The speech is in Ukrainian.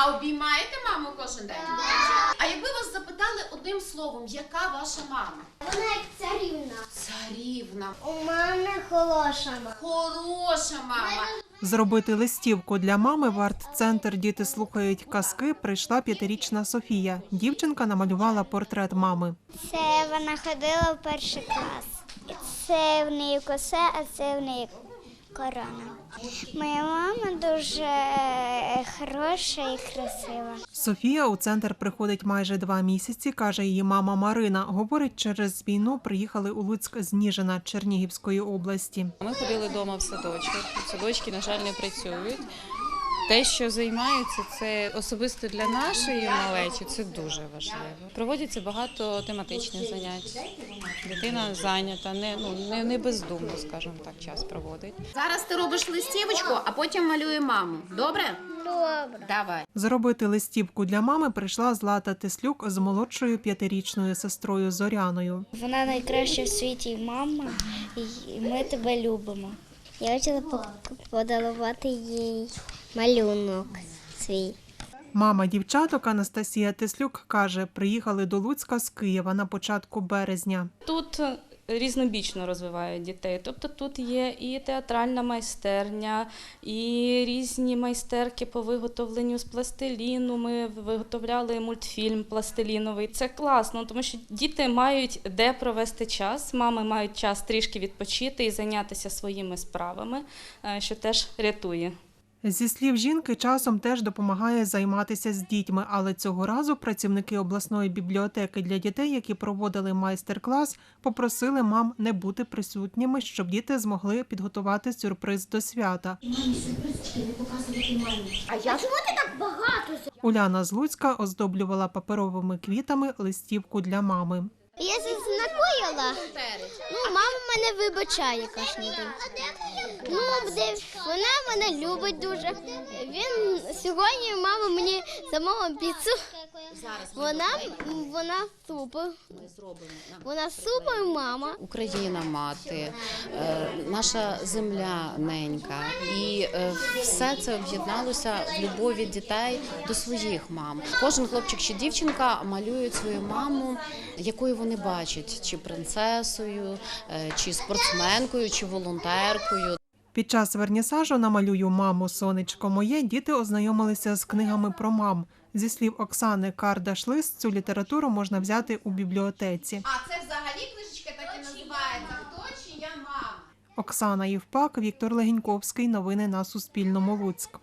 А обіймаєте маму кожен день? А якби вас запитали одним словом, яка ваша мама? Вона як царівна. Царівна. У мене хороша мама. Хороша мама. Зробити листівку для мами в арт-центр Діти слухають казки прийшла п'ятирічна Софія. Дівчинка намалювала портрет мами. Це вона ходила в перший клас. Це в неї коса, а це в неї корона. Моя мама дуже хороша і красива. Софія у центр приходить майже два місяці, каже її мама Марина. Говорить, через війну приїхали у Луцьк з Ніжина Чернігівської області. Ми ходили вдома в садочок. Садочки, на жаль, не працюють. Те, що займаються, це особисто для нашої малечі, це дуже важливо. Проводяться багато тематичних занять. Дитина зайнята, не ну не, не бездумно, скажімо так, час проводить. Зараз ти робиш листівочку, а потім малює маму. Добре? Добре. Давай. Зробити листівку для мами прийшла Злата Теслюк з молодшою п'ятирічною сестрою Зоряною. Вона найкраща в світі мама, і ми тебе любимо. Я хотіла подарувати їй малюнок свій. Мама дівчаток Анастасія Теслюк каже, приїхали до Луцька з Києва на початку березня. Тут е, різнобічно розвивають дітей. Тобто тут є і театральна майстерня, і різні майстерки по виготовленню з пластиліну. Ми виготовляли мультфільм пластиліновий. Це класно, тому що діти мають де провести час, мами мають час трішки відпочити і зайнятися своїми справами, е, що теж рятує. Зі слів жінки, часом теж допомагає займатися з дітьми, але цього разу працівники обласної бібліотеки для дітей, які проводили майстер-клас, попросили мам не бути присутніми, щоб діти змогли підготувати сюрприз до свята. А як Уляна з Луцька оздоблювала паперовими квітами листівку для мами. Я накоїла. Ну, мама мене вибачає кожен. Ну, вона мене любить дуже. Він сьогодні мама мені замовила піцу. Вона вона супер. Вона супер мама. Україна мати, е, наша земля ненька, і е, все це об'єдналося в любові дітей до своїх мам. Кожен хлопчик чи дівчинка малюють свою маму, якою вони бачать, чи принцесою, е, чи спортсменкою, чи волонтеркою. Під час вернісажу намалюю маму сонечко моє діти ознайомилися з книгами про мам. Зі слів Оксани Кардаш-Лис, цю літературу можна взяти у бібліотеці. А це взагалі книжечка так і називається Хто чия мама? Оксана Євпак, Віктор Легіньковський. Новини на Суспільному. Луцьк.